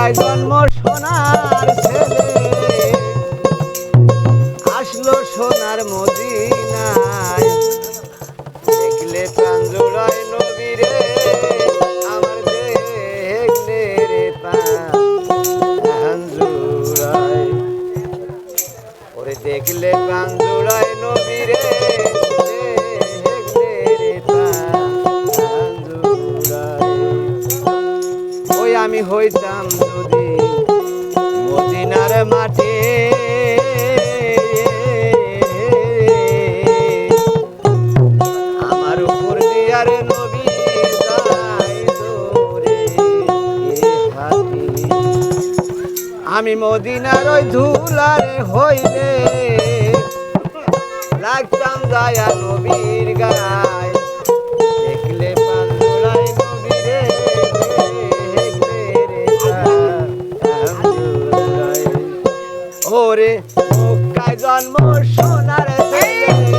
মক্কায় জন্ম সোনার ছেলে। আসলো সোনার মদিনায়। দেখলে প্রাণ জোড়ায় নবীরে, আমার দেখলে রে প্রাণ ওরে দেখলে প্রাণ জোড়ায় নবীরে আমি হইতাম মাঠে নবী। আমি মদিনার ওই ধুলারে হইলে লাগতাম যায়া নবীর গায় জন্ম সোনার ছেলে